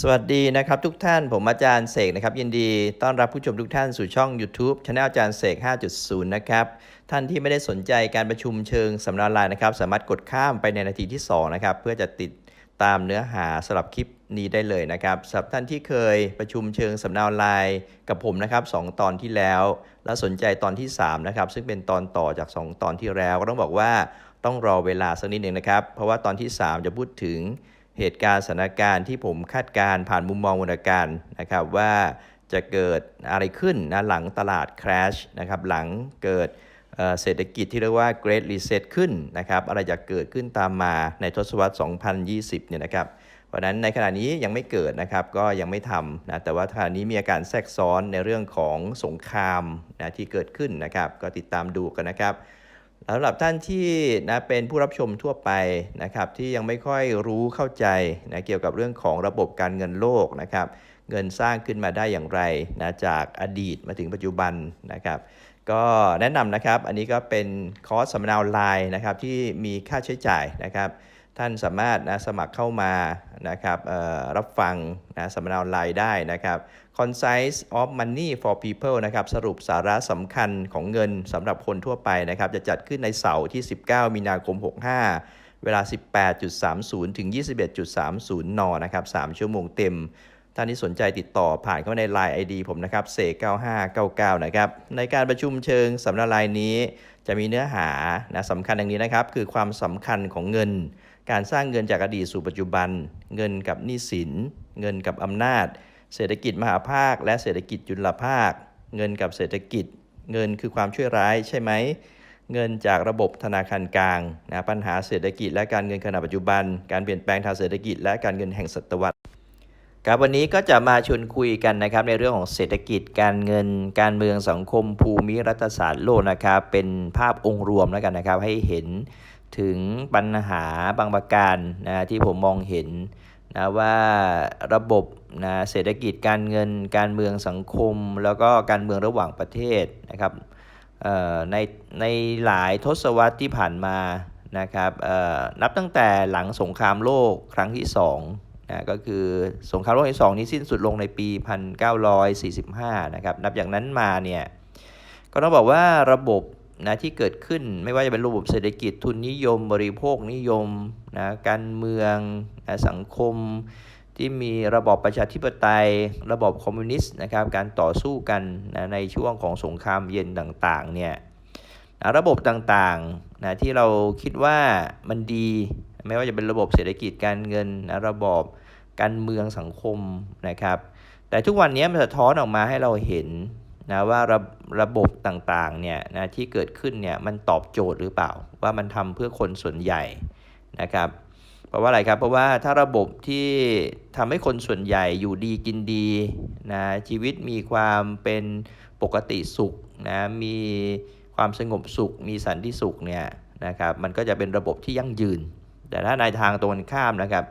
สวัสดีนะครับทุกท่านผมอาจารย์เสกนะครับยินดีต้อนรับผู้ชมทุกท่านสู่ช่อง YouTube c h anel อาจารย์เสก 5.0 นะครับท่านที่ไม่ได้สนใจการประชุมเชิงสำนักไลน์นะครับสามารถกดข้ามไปในนาทีที่ 2 นะครับ เพื่อจะติดตามเนื้อหาสำหรับคลิปนี้ได้เลยนะครับสำหรับท่านที่เคยประชุมเชิงสำนักไลน์กับผมนะครับสองตอนที่แล้ว แล้วสนใจตอนที่3นะครับซึ่งเป็นตอนต่อจาก 2 ตอนที่แล้วก็ต้องบอกว่าต้องรอเวลาสักนิดหนึ่งนะครับเพราะว่าตอนที่ 3 จะพูดถึง เหตุการณ์สถานการณ์ที่ผมคาดการณ์ผ่านมุมมองวรรณการนะครับว่าจะเกิดอะไรขึ้นนะหลังตลาด crash นะครับหลังเกิดเศรษฐกิจที่เรียกว่า Great Reset ขึ้นนะครับอะไรจะเกิดขึ้นตามมาในทศวรรษ 2020 เนี่ยนะครับ เพราะฉะนั้นในขณะนี้ยังไม่เกิดนะครับก็ยังไม่ทำนะแต่ว่าขณะนี้มีอาการแทรกซ้อนในเรื่องของสงครามนะที่เกิดขึ้นนะครับ ก็ติดตามดูกันนะครับ สำหรับท่านที่นะเป็นผู้รับชมทั่วไปนะครับที่ยังไม่ค่อยรู้เข้าใจนะเกี่ยวกับเรื่องของระบบการเงินโลกนะครับเงินสร้างขึ้นมาได้อย่างไรนะจากอดีตมาถึงปัจจุบันนะครับ ก็แนะนำนะครับอันนี้ก็เป็นคอร์สสัมมนาออนไลน์นะครับที่มีค่าใช้จ่ายนะครับ ท่านสามารถนะสมัครเข้ามานะครับรับฟังนะสัมมนาออนไลน์ได้นะครับ Concise of Money for People นะครับสรุปสาระสำคัญของเงินสำหรับคนทั่วไปนะครับ จะจัดขึ้นในเสาร์ที่ 19 มีนาคม 65 เวลา 18.30 ถึง 21.30 น นะครับ 3 ชั่วโมงเต็ม ท่านที่สนใจติดต่อผ่านเข้ามาใน Line ID ผมนะครับเสก9599 นะครับ ในการประชุมเชิงสำนักลายนี้ จะมีเนื้อหานะสำคัญอย่างนี้นะครับ คือความสำคัญของเงิน การสร้างเงินจากอดีตสู่ปัจจุบัน เงินกับหนี้สิน เงินกับอำนาจ เศรษฐกิจมหาภาค และเศรษฐกิจจุลภาค เงินกับเศรษฐกิจ เงินคือความช่วยร้ายใช่ไหม เงินจากระบบธนาคารกลางนะปัญหาเศรษฐกิจและการเงินขณะปัจจุบัน การเปลี่ยนแปลงทางเศรษฐกิจ และการเงินแห่งศตวรรษ ครับวันนี้ก็จะมาชวนคุยกันนะครับในเรื่องของเศรษฐกิจการเงิน การเมืองสังคมภูมิรัฐศาสตร์โลกนะครับเป็นภาพองค์รวมแล้วกันนะครับ ให้เห็นถึงปัญหาบางประการนะที่ผมมองเห็นนะว่าระบบนะเศรษฐกิจการเงิน การเมืองสังคม แล้วก็การเมืองระหว่างประเทศนะครับในในหลายทศวรรษที่ผ่านมานะครับนับตั้งแต่หลังสงครามโลกครั้งที่สอง นะก็คือสงครามโลกครั้งที่สองนี้สิ้นสุดลงในปี 1945 นะครับ นับอย่างนั้นมาเนี่ย ก็ต้องบอกว่าระบบนะที่เกิดขึ้นไม่ว่าจะเป็นระบบเศรษฐกิจทุนนิยม บริโภคนิยมนะการเมืองนะสังคมที่มีระบอบประชาธิปไตย ระบอบคอมมิวนิสต์นะครับการต่อสู้กันนะในช่วงของสงครามเย็นต่างๆเนี่ยนะระบบต่างๆนะที่เราคิดว่ามันดี ไม่ว่าจะเป็นระบบเศรษฐกิจการเงินนะระบอบการเมืองสังคมนะครับ แต่ทุกวันนี้มันสะท้อนออกมาให้เราเห็นนะว่าระระบบต่างๆเนี่ยนะที่เกิดขึ้นเนี่ยมันตอบโจทย์หรือเปล่า ว่ามันทำเพื่อคนส่วนใหญ่นะครับ เพราะว่าอะไรครับเพราะว่าถ้าระบบที่ทำให้คนส่วนใหญ่อยู่ดีกินดีนะชีวิตมีความเป็นปกติสุขนะมีความสงบสุข มีสันติสุขเนี่ยนะครับมันก็จะเป็นระบบที่ยั่งยืน แต่ถ้าในทางตรงข้ามนะครับ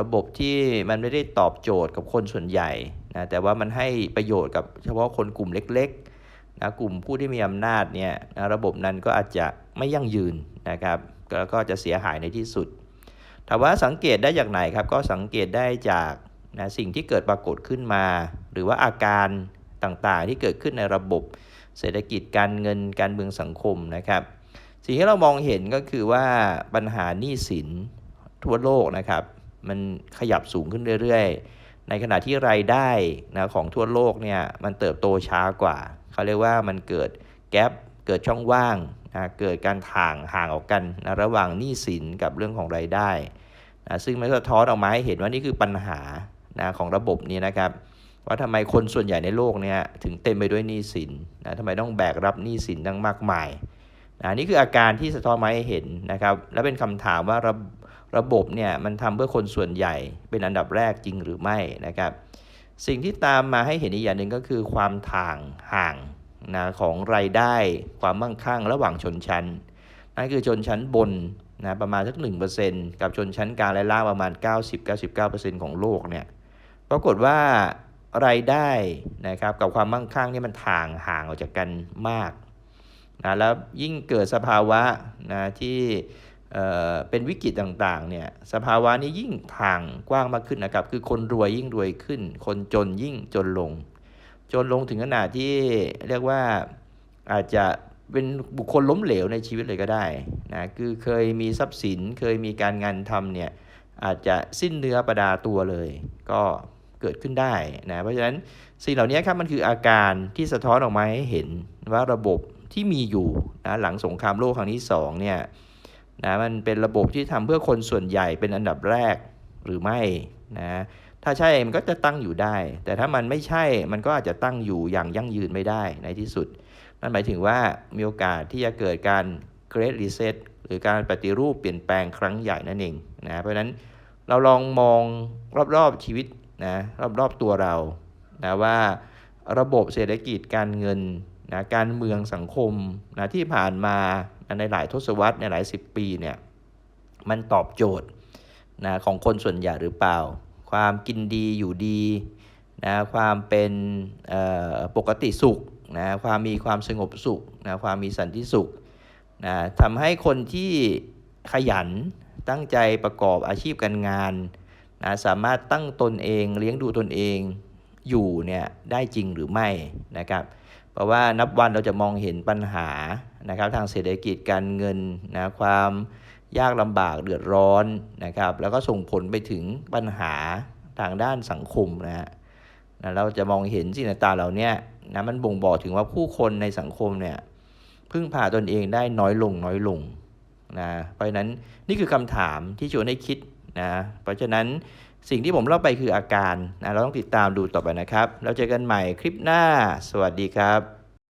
ระบบที่มันไม่ได้ตอบโจทย์กับคนส่วนใหญ่นะแต่ว่ามันให้ประโยชน์กับเฉพาะคนกลุ่มเล็กๆนะกลุ่มผู้ที่มีอำนาจเนี่ยนะระบบนั้นก็อาจจะไม่ยั่งยืนนะครับแล้วก็จะเสียหายในที่สุดถามว่าสังเกตได้จากไหนครับ ก็สังเกตได้จากนะสิ่งที่เกิดปรากฏขึ้นมา หรือว่าอาการต่างๆที่เกิดขึ้นในระบบ เศรษฐกิจการเงินการเมืองสังคมนะครับ สิ่งที่เรามองเห็นก็คือว่าปัญหาหนี้สินทั่วโลกนะครับ มันขยับสูงขึ้นเรื่อยๆ ในขณะที่รายได้นะของทั่วโลกเนี่ยมันเติบโตช้ากว่า เขาเรียกว่ามันเกิดแกลบเกิดช่องว่างนะเกิดการห่างห่างออกกันนะระหว่างหนี้สินกับเรื่องของรายได้นะซึ่งมันก็สะท้อนออกมาให้เห็นว่านี่คือปัญหานะของระบบนี้นะครับ ว่าทำไมคนส่วนใหญ่ในโลกเนี่ยถึงเต็มไปด้วยหนี้สินนะทำไมต้องแบกรับหนี้สินตั้งมากมาย นะนี่คืออาการที่สะท้อนมาให้เห็นนะครับ และเป็นคำถามว่าระระบบเนี่ยมันทำเพื่อคนส่วนใหญ่เป็นอันดับแรกจริงหรือไม่นะครับ สิ่งที่ตามมาให้เห็นอีกอย่างหนึ่งก็คือความถ่างห่างนะของรายได้ความมั่งคั่งระหว่างชนชั้นนั่นคือชนชั้นบนนะประมาณสัก 1%กับชนชั้นกลางและล่างประมาณ 90-99%ของโลกเนี่ยปรากฏว่ารายได้นะครับกับความมั่งคั่งนี่มันถ่างห่างออกจากกันมาก นะแล้วยิ่งเกิดสภาวะนะที่เอ่อเป็นวิกฤตต่างๆเนี่ยสภาวะนี้ยิ่งพังกว้างมากขึ้นนะครับ คือคนรวยยิ่งรวยขึ้น คนจนยิ่งจนลง จนลงถึงขนาดที่เรียกว่าอาจจะเป็นบุคคลล้มเหลวในชีวิตเลยก็ได้นะคือเคยมีทรัพย์สินเคยมีการงานทำเนี่ยอาจจะสิ้นเนื้อประดาตัวเลย ก็เกิดขึ้นได้นะเพราะฉะนั้นสิ่งเหล่านี้ครับมันคืออาการที่สะท้อนออกมาให้เห็นว่าระบบ ที่มีอยู่นะหลังสงครามโลกครั้งที่สองเนี่ยนะมันเป็นระบบที่ทำเพื่อคนส่วนใหญ่เป็นอันดับแรกหรือไม่นะถ้าใช่มันก็จะตั้งอยู่ได้ แต่ถ้ามันไม่ใช่มันก็อาจจะตั้งอยู่อย่างยั่งยืนไม่ได้ในที่สุด นั่นหมายถึงว่ามีโอกาสที่จะเกิดการ Great Reset หรือการปฏิรูปเปลี่ยนแปลงครั้งใหญ่นั่นเองนะเพราะฉะนั้นเราลองมองรอบๆชีวิตนะรอบๆตัวเรานะว่าระบบเศรษฐกิจการเงิน นะการเมืองสังคมนะที่ผ่านมาในหลายทศวรรษในหลายสิบปีเนี่ยมันตอบโจทย์นะของคนส่วนใหญ่หรือเปล่า ความกินดีอยู่ดีนะความเป็นปกติสุขนะความมีความสงบสุขนะความมีสันติสุขนะทำให้คนที่ขยันตั้งใจประกอบอาชีพการงานนะสามารถตั้งตนเองเลี้ยงดูตนเองอยู่เนี่ยได้จริงหรือไม่นะครับ เพราะว่านับวันเราจะมองเห็นปัญหานะครับ ทางเศรษฐกิจการเงินนะความยากลำบากเดือดร้อนนะครับ แล้วก็ส่งผลไปถึงปัญหาทางด้านสังคมนะฮะเราจะมองเห็นสิ่งต่างๆเหล่านี้นะมันบ่งบอกถึงว่าผู้คนในสังคมเนี่ยพึ่งพาตนเองได้น้อยลงน้อยลงนะเพราะฉะนั้นนี่คือคำถามที่ชวนให้คิดนะเพราะฉะนั้น สิ่งที่ผมเล่าไปคืออาการนะเราต้องติดตามดูต่อไปนะครับ แล้วเจอกันใหม่คลิปหน้า สวัสดีครับ